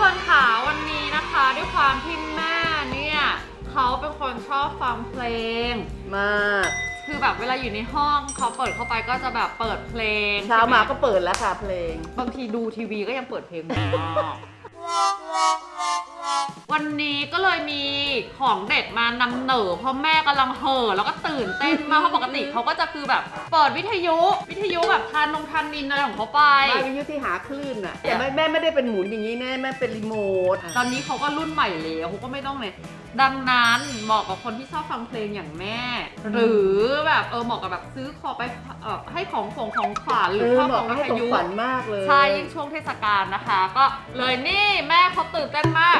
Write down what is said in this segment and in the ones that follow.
คนค่ะวันนี้นะคะด้วยความที่แม่เนี่ยเขาเป็นคนชอบฟังเพลง มากคือแบบเวลาอยู่ในห้องเขาเปิดเข้าไปก็จะแบบเปิดเพลงเช้ามาใช่ไหก็เปิดแล้วค่ะเพลง บางทีดูทีวีก็ยังเปิดเพลงอยู่ วันนี้ก็เลยมีของเด็ดมานำเหนอเพราะแม่กำลังเห่อแล้วก็ตื่นเต้นมากเพราะปกติเขาก็จะคือแบบ เปิดวิทยุวิทยุแบบทานนงทานนินอะไรของเขาไป บ้านวิทยุที่หาคลื่นอะ แต่แม่แม่ไม่ได้เป็นหมุนอย่างนี้แน่แม่เป็นรีโมทตอนนี้เขาก็รุ่นใหม่แล้วเขาก็ไม่ต้องเลยดังนั้นเหมาะกับคนที่ชอบฟังเพลงอย่างแม่ หรือแบบเออเหมาะกับแบบซื้อขอไปเออให้ของส่งของขวัญหเอรืออชอบเหขมาะองกับวิให้ทของยุขวัญมากเลย ใช่ยิ่งช่วงเทศกาลนะคะ ก็เลยนี่แม่เขาตื่นเต้นมาก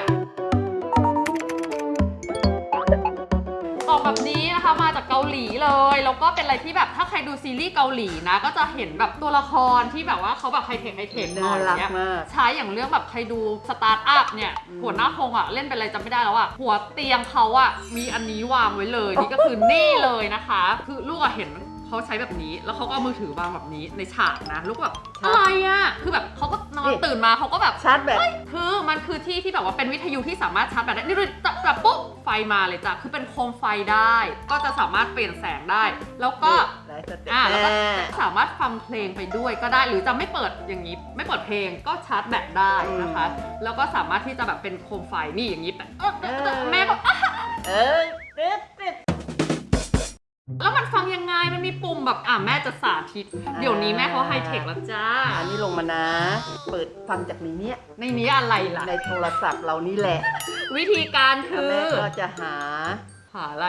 แบบนี้นะคะมาจากเกาหลีเลยแล้วก็เป็นอะไรที่แบบถ้าใครดูซีรีส์เกาหลีนะ ก็จะเห็นแบบตัวละครที่แบบว่าเขาแบบไฮเทคไฮเทคหน่น่าอยรักเนี่ยมาก ใช้อย่างเรื่องแบบใครดูสตาร์ทอัพเนี่ยอืมหัวหน้าคงอะเล่นเป็นอะไรจำไม่ได้แล้วอะหัวเตียงเขาอะมีอันนี้วางไว้เลยนี่ก็คือนี่เลยนะคะ คือลูกอะเห็น เขาใช้แบบนี้ แล้วเขาก็เอามือถือวางแบบนี้ในฉากนะลูกแบบอะไรอะคือแบบเขาก็นอนตื่นมาเขาก็แบบชาร์จแบต คือมันคือที่ที่แบบว่าเป็นวิทยุที่สามารถชาร์จแบตได้นี่เลยจับแบบปุ๊บไฟมาเลยจ้ะคือเป็นโคมไฟได้ ก็จะสามารถเปลี่ยนแสงได้ แล้วก็หลายสเต็ปอ่าแล้วก็แม่สามารถฟังเพลงไปด้วยก็ได้หรือจะไม่เปิดอย่างนี้ ไม่เปิดเพลงก็ชาร์จแบตได้นะคะ แล้วก็สามารถที่จะแบบเป็นโคมไฟนี่อย่างนี้แบบเออเออเออแม่ก็อะเออติดติดแล้วมันฟังยังไง มันมีปุ่มแบบอะแม่จะสาธิต เดี๋ยวนี้แม่เขาไฮเทคแล้วจ้า อันนี้ลงมานะ เปิดฟังจากในเนี้ยในนี้อะไรล่ะ ในโทรศัพท์เรานี่แหละ วิธีการคืแม่อ ก็จะหา หาอะไร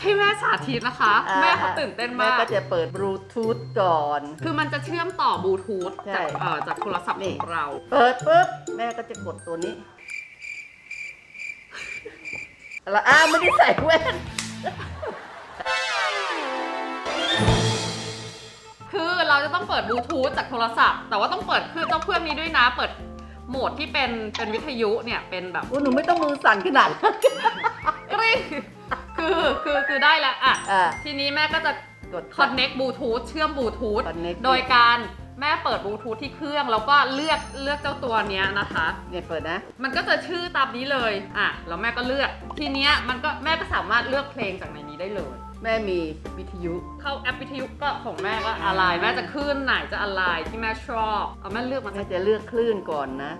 ให้แม่สาธิตนะคะ อ่า แม่เขาตื่นเต้นแม่มาก ก็จะเปิดบลูทูธก่อน คือมันจะเชื่อมต่อบลูทูธใช่ จากเอ่อจากโทรศัพท์นี่ของเรา เปิดปุ๊บแม่ก็จะกดตัวนี้แล้วอ้าวไม่ได้ใส่แว่น คือเราจะต้องเปิดบลูทูธจากโทรศัพท์ แต่ว่าต้องเปิดคือต้องเครื่องนี้ด้วยนะ เปิดโหมดที่เป็นเป็นวิทยุเนี่ยเป็นแบบโอ้หนูไม่ต้องมือสั่นขนาดนั้นกริ๊งคือคือคือได้แล้วอะ อ่าทีนี้แม่ก็จะ กด connect บลูทูธเชื่อมบลูทูธ Connect โดยการ แม่เปิดบลูทูธที่เครื่องแล้วก็เลือกเลือกเจ้าตัวเนี้ยนะคะ เนี่ยเปิดนะ มันก็จะชื่อตามนี้เลยอะแล้วแม่ก็เลือกทีเนี้ยมันก็แม่ก็สามารถเลือกเพลงจากในนี้ได้เลย แม่มีวิทยุ เข้าแอปวิทยุก็ของแม่ก็อะไร แม่จะขึ้นไหนจะอะไรที่แม่ชอบเอาแม่เลือกมาแม่จากจะเลือกคลื่นก่อนนะ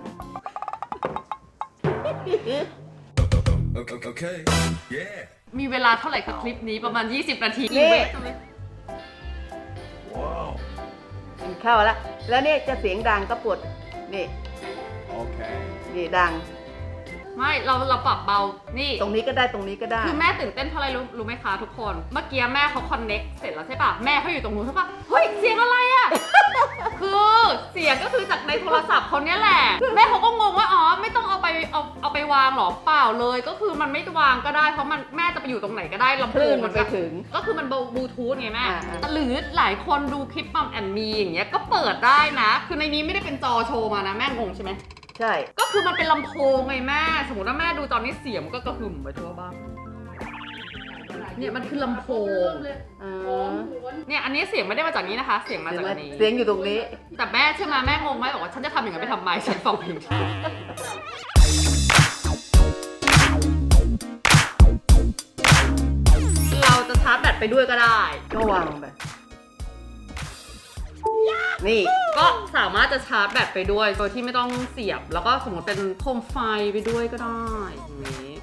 Okay, okay. Yeah. มีเวลาเท่าไหร่กับคลิปนี้ประมาณ 20 นาทีนี่เว้ยทำไม เข้าแล้วแล้วเนี่ยจะเสียงดังก็ปวดนี่ Okay. นี่ดัง ไม่เราเราปรับเบา นี่ ตรงนี้ก็ได้ตรงนี้ก็ได้ คือแม่ตื่นเต้นเพราะอะไรรู้รู้ไหมคะทุกคน เมื่อกี้แม่เขาคอนเน็กเสร็จแล้วใช่ปะแม่เขาอยู่ตรงนู้นใช่ปะเฮ้ยเสียงอะไรอะ คือเสียงก็คือจากในโทรศัพท์คนนี้แหละ แม่เขาก็งงว่าอ๋อไม่ต้องเอาไป เอาเอาไปวางหรอเปล่าเลย ก็คือมันไม่วางก็ได้เพราะมันแม่จะไปอยู่ตรงไหนก็ได้ลำคโพลื่นงมัมันนไปก็ถึง ก็คือมันบลูทูธไงแม่อ่าอ่าหรือหลายคนดูคลิปมัมแอนมีอย่างเงี้ยก็เปิดได้นะ คือในนี้ไม่ได้เป็นจอโชว์มานะแม่งงใช่ไหมใช่ ก็คือมันเป็นลำโพงไงแม่ สมมติว่าแม่ดูตอนนี้เสียงมันก็กระหึ่มไปทั่วบ้านเนี่ยมันคือลำโพงอ่าเนี่ยอันนี้เสียงไม่ได้มาจากนี้นะคะ เสียงมาจากอันนี้ เสียงอยู่ตรงนี้ แต่แม่เชื่อมาแม่งงไหมบอกว่าฉันจะทำอย่างนั้นไปทำไมฉันฟังเพลงาจะชาร์จแบตไปด้วยก็ได้ ก็วางไปนี่ก็สามารถจะชาร์จแบตไปด้วยโดยที่ไม่ต้องเสียบ แล้วก็สมมติเป็นโคมไฟไปด้วยก็ได้อย่างนี้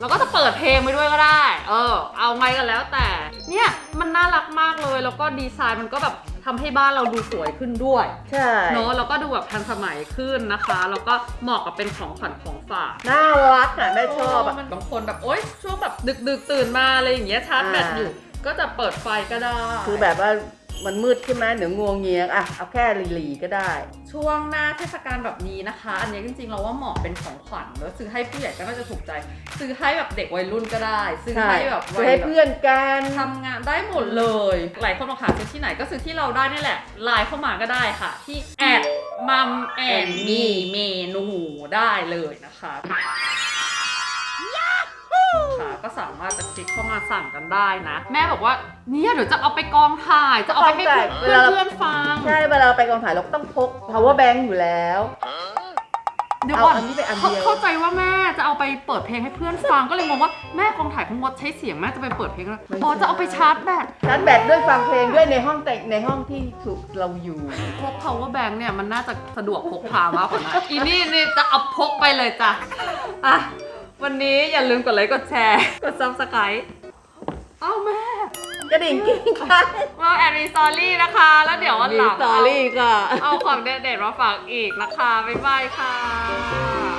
แล้วก็จะเปิดเพลงไปด้วยก็ได้ เออ เอาไงกันแล้วแต่ เนี่ยมันน่ารักมากเลย แล้วก็ดีไซน์มันก็แบบ ทำให้บ้านเราดูสวยขึ้นด้วย ใช่เนอะแล้วก็ดูแบบทันสมัยขึ้นนะคะ แล้วก็เหมาะกับเป็นของขวัญของฝากน่ารักอะแม่ชอบอะ มันบางคนแบบโอ๊ยช่วงแบบดึกดึกๆตื่นมาอะไรอย่างเงี้ยชาร์จแบตอ่าอยู่ ก็จะเปิดไฟก็ได้ คือแบบว่า มันมืดใช่ไหมเดี๋ยวงวงเงียงอะเอาแค่หลีๆก็ได้ ช่วงหน้าเทศกาลแบบนี้นะคะ อันนี้จริงๆเราว่าเหมาะเป็นของขวัญแล้วซื้อให้ผู้ใหญ่ก็น่าจะถูกใจ ซื้อให้แบบเด็กวัยรุ่นก็ได้ ซื้อใช่ให้แบบซื้วัอยให้แบบเพื่อนกันทำงานได้หมดเลย หลายคนบอกหาซื้อที่ไหนก็ซื้อที่เราได้นี่แหละไลน์เข้ามาก็ได้ค่ะ ที่แอดมัมแอนมีเมนูได้เลยนะคะ นะคะก็สามารถจะคลิกเข้ามาสั่งกันได้นะ แม่บอกว่าเนี่ยเดี๋ยวจะเอาไปกองถ่ายจะเอาไปให้เพื่อนเพื่อนๆฟังใช่เวลาเราไปกองถ่ายเราก็ต้องพก power bank อยู่แล้ว เดี๋ยวก่อนเอาอันนี้ไปอันเดียว เข้าใจว่าแม่จะเอาไปเปิดเพลงให้เพื่อนฟังก็เลยงงว่าแม่กองถ่ายเขางดใช้เสียงแม่จะไปเปิดเพลงแล้วอ๋อจะเอาไปชาร์จแบต ชาร์จแบตด้วยฟังเพลงด้วยในห้องแต่งในห้องที่ถูกเราอยู่ พก power bank เนี่ยมันน่าจะสะดวกพกพามากกว่านะ อีนี่นี่จะเอาพกไปเลยจ้ะ อะ วันนี้อย่าลืมกดไลค์กดแชร์ กด subscribe เอ้าแม่กระดิ่งกิ้งค่ะว่าแอนนีสตอรี่นะคะ แล้วเดี๋ยววันหลังสตอรี่ค่ะ เอาของเด็ดๆมาฝากอีกนะคะ บ๊ายบายค่ะ